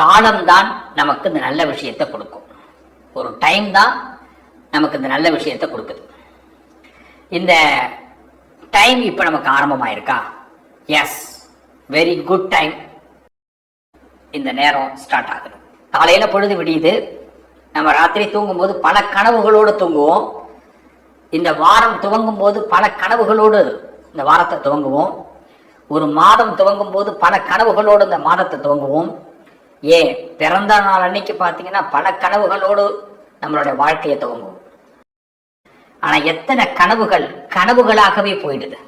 காலம்தான் நமக்கு இந்த நல்ல விஷயத்தை கொடுக்கும். ஒரு டைம் தான் நமக்கு இந்த நல்ல விஷயத்தை கொடுக்குது. இந்த டைம் இப்போ நமக்கு ஆரம்பமாயிருக்கா? எஸ் வெரி குட் டைம் இந்த நேரம் ஸ்டார்ட் ஆகுது. காலையில் பொழுது விடியுது. நம்ம ராத்திரி தூங்கும்போது பல கனவுகளோடு தூங்குவோம். இந்த வாரம் துவங்கும் போது பல கனவுகளோடு இந்த வாரத்தை துவங்குவோம். ஒரு மாதம் துவங்கும் போது பல கனவுகளோடு இந்த மாதத்தை துவங்குவோம். ஏன் பிறந்த நாள் அன்னைக்கு பார்த்தீங்கன்னா பல கனவுகளோடு நம்மளுடைய வாழ்க்கையை துவங்குவோம். ஆனா எத்தனை கனவுகள் கனவுகளாகவே போயிடுது.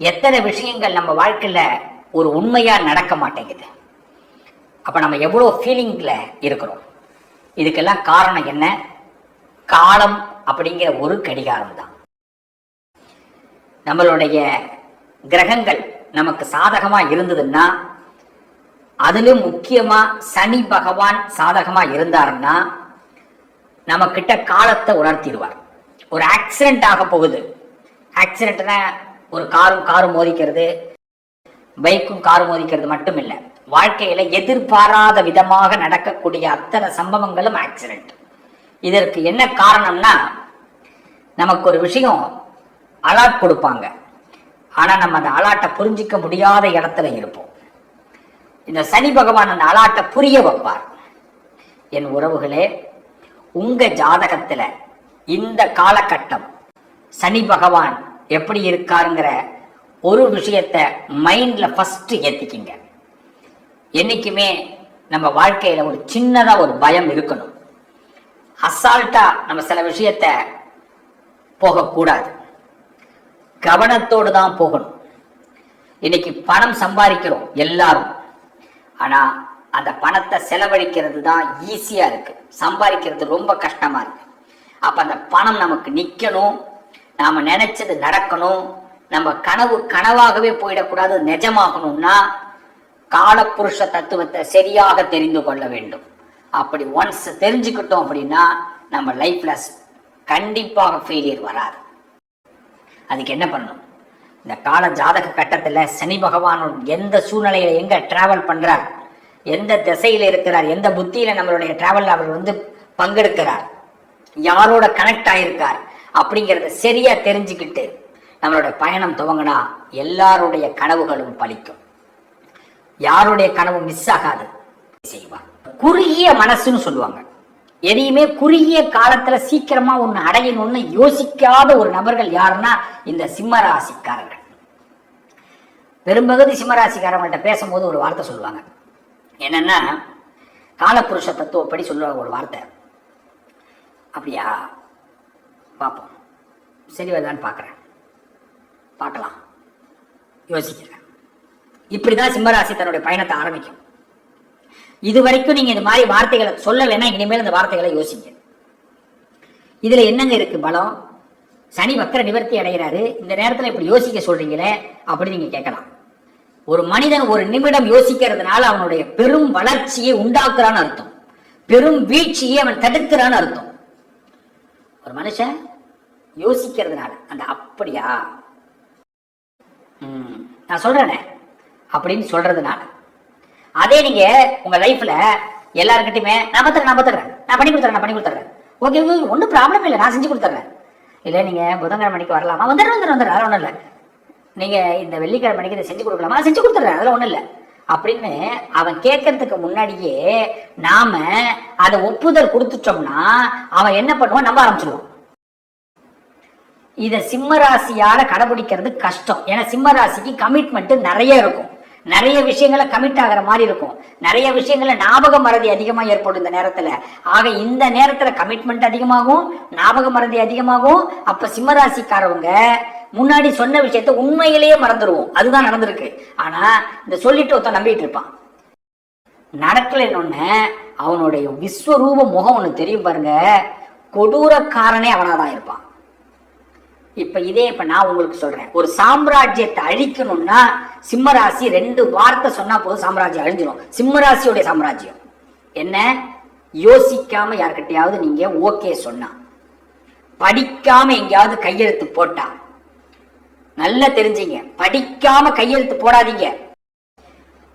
எத்தனை விஷயங்கள் நம்ம வாழ்க்கையில ஒரு உண்மையா நடக்க மாட்டேங்குது. அப்ப நம்ம எவ்வளவு ஃபீலிங்ல இருக்கிறோம்? இதுக்கெல்லாம் காரணம் என்ன? காலம் அப்படிங்கிற ஒரு கடிகாரம் தான் நம்மளுடைய கிரகங்கள் நமக்கு சாதகமா இருந்ததுன்னா அதுலயும் முக்கியமா சனி பகவான் சாதகமா இருந்தாருன்னா நம்ம கிட்ட காலத்தை உணர்த்திடுவார். ஒரு ஆக்சிடென்ட் ஆக போகுது. ஆக்சிடென்ட்னா ஒரு காரும் காரும் மோதிக்கிறது பைக்கும் காரும் மோதிக்கிறது மட்டும் இல்லை வாழ்க்கையில எதிர்பாராத விதமாக நடக்கக்கூடிய அத்தனை சம்பவங்களும் ஆக்சிடென்ட் இதற்கு என்ன காரணம்னா நமக்கு ஒரு விஷயம் அலாட் கொடுப்பாங்க. ஆனா நம்ம அந்த அலாட்டை புரிஞ்சிக்க முடியாத இடத்துல இருப்போம். இந்த சனி பகவான் அந்த அலாட்டை புரிய வைப்பார். என் உறவுகளே உங்க ஜாதகத்துல இந்த காலகட்டம் சனி பகவான் எப்படி இருக்காருங்கிற ஒரு விஷயத்த மைண்ட்ல ஃபர்ஸ்ட் ஏத்திக்கிங்க. என்னைக்குமே நம்ம வாழ்க்கையில ஒரு சின்னதா ஒரு பயம் இருக்கணும். அசால்ட்டா நம்ம சில விஷயத்த போகக்கூடாது. கவனத்தோடு தான் போகணும். இன்னைக்கு பணம் சம்பாதிக்கிறோம் எல்லாரும். ஆனா அந்த பணத்தை செலவழிக்கிறது தான் ஈஸியா இருக்கு. சம்பாதிக்கிறது ரொம்ப கஷ்டமா இருக்கு. அப்ப அந்த பணம் நமக்கு நிக்கணும். நாம நினைச்சது நடக்கணும். நம்ம கனவு கனவாகவே போயிடக்கூடாது நிஜமாகணும்னா காலப்புருஷ தத்துவத்தை சரியாக தெரிந்து கொள்ள வேண்டும். அப்படி ஒன்ஸ் தெரிஞ்சுக்கிட்டோம் அப்படின்னா நம்ம லைஃப்ல கண்டிப்பாக ஃபெயிலியர் வராது. அதுக்கு என்ன பண்ணணும்? இந்த கால ஜாதக கட்டத்தில் சனி பகவானோட எந்த சூழ்நிலையில எங்க டிராவல் பண்றார்? எந்த திசையில இருக்கிறார் எந்த புத்தியில நம்மளுடைய டிராவல் அவர் வந்து பங்கெடுக்கிறார் யாரோட கனெக்ட் ஆயிருக்கார் அப்படிங்கறத சரியா தெரிஞ்சுக்கிட்டு நம்மளோட பயணம் துவங்கினா எல்லாருடைய கனவுகளும் பலிக்கும். யாருடைய கனவும் மிஸ் ஆகாது. செய்வார். குறுகிய மனசுன்னு சொல்லுவாங்க. எதையுமே குறுகிய காலத்துல சீக்கிரமா ஒண்ணு அடையணும்னு யோசிக்காத ஒரு நபர்கள் யாருன்னா இந்த சிம்மராசிக்காரர்கள். பெரும்பகுதி சிம்மராசிக்காரங்கள்ட்ட பேசும்போது ஒரு வார்த்தை சொல்லுவாங்க. என்னன்னா காலப்புருஷ தத்துவப்படி சொல்லுவாங்க ஒரு வார்த்தை. அப்படியா? பார்ப்போம். சரி வருதான்னு பார்க்குறேன். பார்க்கலாம். யோசிக்கிறேன். இப்படிதான் சிம்மராசி தன்னுடைய பயணத்தை ஆரம்பிக்கும். இது வரைக்கும் நீங்க இந்த மாதிரி வார்த்தைகளை சொல்லலைன்னா இனிமேல் இந்த வார்த்தைகளை யோசிங்க. இதுல என்னங்க இருக்கு பலம்? சனி வக்கர நிவர்த்தி அடைகிறாரு. இந்த நேரத்துல இப்படி யோசிக்க சொல்றீங்களே அப்படின்னு நீங்க கேட்கலாம். ஒரு மனிதன் ஒரு நிமிடம் யோசிக்கிறதுனால அவனுடைய பெரும் வளர்ச்சியை உண்டாக்குறான்னு அர்த்தம். பெரும் வீழ்ச்சியை அவன் தடுக்கிறான்னு அர்த்தம். ஒரு மனுஷன் யோசிக்கிறதுனால அந்த அப்படியா? ம், நான் சொல்றேனே அப்படின்னு சொல்றதுனால. அதே நீங்க உங்க லைஃப்ல எல்லாருக்கிட்டையுமே நான் பத்துறேன் நான் பத்துறேன் நான் பண்ணி கொடுத்துறேன் நான் பண்ணி கொடுத்துறேன். ஓகே ஓகே ஒன்றும் ப்ராப்ளம் இல்லை நான் செஞ்சு கொடுத்துறேன். இல்லை நீங்க புதன்கிழமை மணிக்கு வரலாமா? வந்துடுறேன் வந்துடுறேன் வந்துடுறேன் அதெல்லாம் ஒன்றும் இல்லை. நீங்க இந்த வெள்ளிக்கிழமை மணிக்கு இதை செஞ்சு கொடுக்கலாமா? செஞ்சு கொடுத்துட்றேன் அதெல்லாம் ஒன்றும் இல்லை. அப்படின்னு அவன் கேட்கறதுக்கு முன்னாடியே நாம அதை ஒப்புதல் கொடுத்துட்டோம்னா அவன் என்ன பண்ணுவான்? நம்ப ஆரம்பிச்சிருவான். இதை சிம்மராசியால கடைபிடிக்கிறது கஷ்டம். ஏன்னா சிம்மராசிக்கு கமிட்மெண்ட் நிறைய இருக்கும். நிறைய விஷயங்களை கமிட் ஆகிற மாதிரி இருக்கும். நிறைய விஷயங்கள ஞாபக மறதி அதிகமாக ஏற்படும் இந்த நேரத்துல. ஆக இந்த நேரத்துல கமிட்மெண்ட் அதிகமாகும் ஞாபக மறதி அதிகமாகும். அப்ப சிம்மராசிக்காரவங்க முன்னாடி சொன்ன விஷயத்த உண்மையிலேயே மறந்துடுவோம் அதுதான் நடந்திருக்கு. ஆனா இந்த சொல்லிட்டு ஒருத்தன் நம்பிட்டு இருப்பான். நடக்கலன்னு அவனுடைய விஸ்வரூப முகம் ஒன்று தெரியும் பாருங்க. கொடூரக்காரனே அவனாதான் இருப்பான். இப்ப இதே இப்ப நான் உங்களுக்கு சொல்றேன். ஒரு சாம்ராஜ்யத்தை அழிக்கணும்னா சிம்மராசி ரெண்டு வார்த்தை சொன்னா போதும் சாம்ராஜ்யம் அழிஞ்சிடும் சிம்மராசியோடைய சாம்ராஜ்யம். என்ன? யோசிக்காம யார்கிட்டயாவது நீங்க ஓகே சொன்னா. படிக்காம எங்கேயாவது கையெழுத்து போட்டா. நல்லா தெரிஞ்சுங்க. படிக்காம கையெழுத்து போடாதீங்க.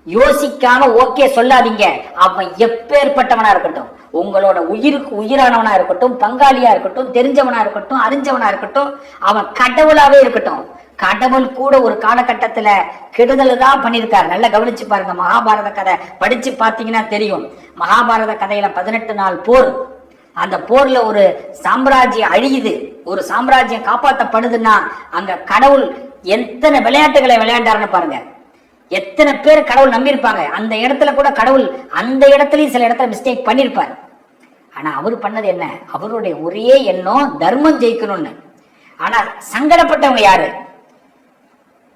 யோசிக்காம ஓகே சொல்லாதீங்க. அவன் எப்பேற்பட்டவனா இருக்கட்டும் உங்களோட உயிருக்கு உயிரானவனா இருக்கட்டும் பங்காளியா இருக்கட்டும் தெரிஞ்சவனா இருக்கட்டும் அறிஞ்சவனா இருக்கட்டும் அவன் கடவுளாவே இருக்கட்டும். கடவுள் கூட ஒரு காலகட்டத்துல கெடுதல் தான் பண்ணியிருக்காரு. நல்லா கவனிச்சு பாருங்க மகாபாரத கதை. படிச்சு பார்த்தீங்கன்னா தெரியும். மகாபாரத கதையில பதினெட்டு நாள் போர். அந்த போர்ல ஒரு சாம்ராஜ்யம் அழியுது. ஒரு சாம்ராஜ்யம் காப்பாற்றப்படுதுன்னா அங்க கடவுள் எத்தனை விளையாட்டுகளை விளையாண்டாருன்னு பாருங்க. எத்தனை பேர் கடவுள் நம்பியிருப்பாங்க. அந்த இடத்துல கூட கடவுள் அந்த இடத்துலயும் சில இடத்துல மிஸ்டேக் பண்ணியிருப்பார். ஆனா அவர் பண்ணது என்ன? அவருடைய ஒரே எண்ணம் தர்மம் ஜெயிக்கணும்னு. ஆனா சங்கடப்பட்டவங்க யாரு?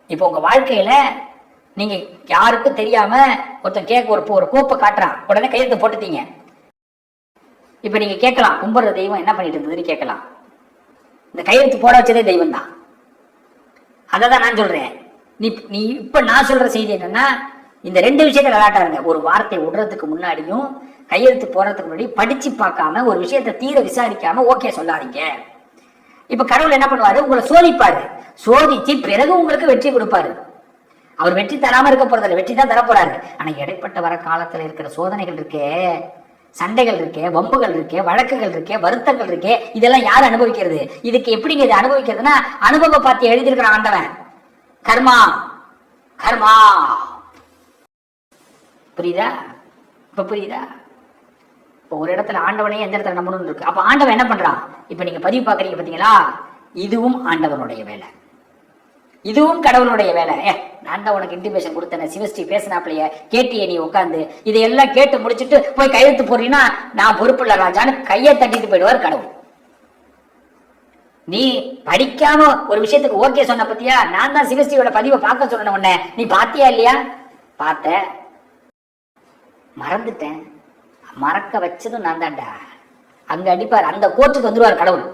இப்போ உங்க வாழ்க்கையில நீங்க யாருக்கும் தெரியாம ஒருத்தன் கேட்க ஒரு ஒரு கோப்பை காட்டுறான். உடனே கையெழுத்து போட்டுட்டீங்க. இப்ப நீங்க கேட்கலாம் கும்பிடுற தெய்வம் என்ன பண்ணிட்டு இருந்ததுன்னு கேட்கலாம். இந்த கையெழுத்து போட வச்சதே தெய்வம் தான் அதை தான் நான் சொல்றேன். நீ நீ இப்ப நான் சொல்ற செய்தி என்னன்னா இந்த ரெண்டு விஷயத்த விளையாட்டா இருங்க. ஒரு வார்த்தை விடுறதுக்கு முன்னாடியும் கையெழுத்து போடுறதுக்கு முன்னாடி படிச்சு பார்க்காம ஒரு விஷயத்தை தீர விசாரிக்காம ஓகே சொல்லாதீங்க. இப்ப கடவுள் என்ன பண்ணுவாரு? உங்களை சோதிப்பாரு. சோதிச்சு பிறகு உங்களுக்கு வெற்றி கொடுப்பாரு. அவர் வெற்றி தராம இருக்க போறதில்ல. வெற்றி தான் தரப்போறாரு. ஆனா இடைப்பட்ட வர காலத்துல இருக்கிற சோதனைகள் இருக்கே. சண்டைகள் இருக்கே வம்புகள் இருக்கே வழக்குகள் இருக்கே வருத்தங்கள் இருக்கே இதெல்லாம் யார் அனுபவிக்கிறது? இதுக்கு எப்படிங்க இது அனுபவிக்கிறதுனா அனுபவ பார்த்து எழுதியிருக்கிற ஆண்டவன். கர்மா கர்மா. புரியுதா? இப்ப புரியுதா? இப்போ ஒரு இடத்துல ஆண்டவனையே எந்த இடத்துல நம்பணும்னு இருக்கு. அப்ப ஆண்டவன் என்ன பண்றான்? இப்ப நீங்க பதிவு பாக்குறீங்க பாத்தீங்களா? இதுவும் ஆண்டவனுடைய வேலை. இதுவும் கடவுளுடைய வேலை. ஏ நான் தான் உனக்கு இன்டிமேஷன் கொடுத்தேன். சிவஸ்ரீ பேசினாப்லைய கேட்டியே நீ உட்காந்து இதையெல்லாம் கேட்டு முடிச்சிட்டு போய் கையெழுத்து போறீங்கன்னா நான் பொறுப்புள்ள ராஜான்னு கையை தட்டிட்டு போயிடுவார் கடவுள். நீ படிக்காம ஒரு விஷயத்துக்கு ஓகே சொன்ன பத்தியா? நான் தான் சிவஸ்ரீயோட பதிவை பார்க்க சொன்ன உன்ன. நீ பாத்தியா இல்லையா? பார்த்த. மறந்துட்டேன். மறக்க வச்சதும் நான் தான்டா. அங்க அடிப்பார். அந்த கோர்ட்டுக்கு வந்துருவார் கடவுள்.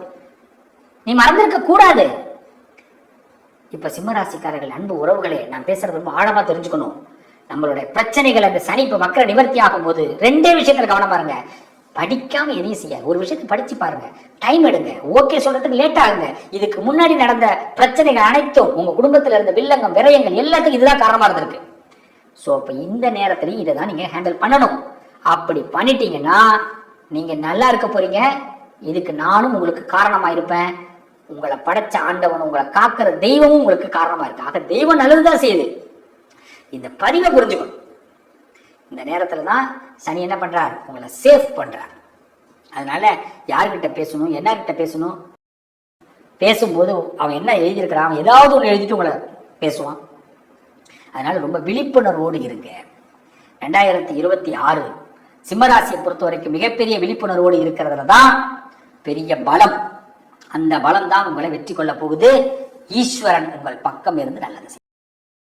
நீ மறந்திருக்க கூடாது. இப்ப சிம்மராசிக்காரர்கள் அன்பு உறவுகளே நான் பேசுறது ரொம்ப ஆழமா தெரிஞ்சுக்கணும். நம்மளுடைய பிரச்சனைகள் அந்த சனி இப்போ மக்களை நிவர்த்தி ஆகும் போது ரெண்டே விஷயத்துல கவனம் பாருங்க. படிக்காம எதையும் செய்யாது. ஒரு விஷயத்தை படிச்சு பாருங்க. டைம் எடுங்க. ஓகே சொல்றதுக்கு லேட் ஆகுங்க இதுக்கு முன்னாடி நடந்த பிரச்சனைகள் அனைத்தும் உங்க குடும்பத்துல இருந்த வில்லங்கம் விரயங்கள் எல்லாத்துக்கும் இதுதான் காரணமா இருந்திருக்கு. ஸோ அப்ப இந்த நேரத்துலயும் இதை தான் நீங்க ஹேண்டில் பண்ணணும். அப்படி பண்ணிட்டீங்கன்னா நீங்க நல்லா இருக்க போறீங்க. இதுக்கு நானும் உங்களுக்கு காரணமா இருப்பேன். உங்களை படைச்ச ஆண்டவன் உங்களை காக்கிற தெய்வமும் உங்களுக்கு காரணமா இருக்கு. ஆக தெய்வம் நல்லதுதான் செய்யுது. இந்த பதிவை புரிஞ்சுக்கணும். இந்த நேரத்துல தான் சனி என்ன பண்றார்? உங்களை சேஃப் பண்றார். அதனால யார்கிட்ட பேசணும் என்ன கிட்ட பேசணும்? பேசும்போது அவன் என்ன எழுதியிருக்கிறான்? அவன் ஏதாவது ஒன்று எழுதிட்டு உங்களை பேசுவான். அதனால ரொம்ப விழிப்புணர்வோடு இருங்க. ரெண்டாயிரத்தி இருபத்தி ஆறு சிம்மராசியை பொறுத்த வரைக்கும் மிகப்பெரிய விழிப்புணர்வோடு இருக்கிறதுல தான் பெரிய பலம். அந்த பலம் தான் உங்களை வெற்றி கொள்ள போகுது. ஈஸ்வரன் உங்கள் பக்கம் இருந்து நல்லது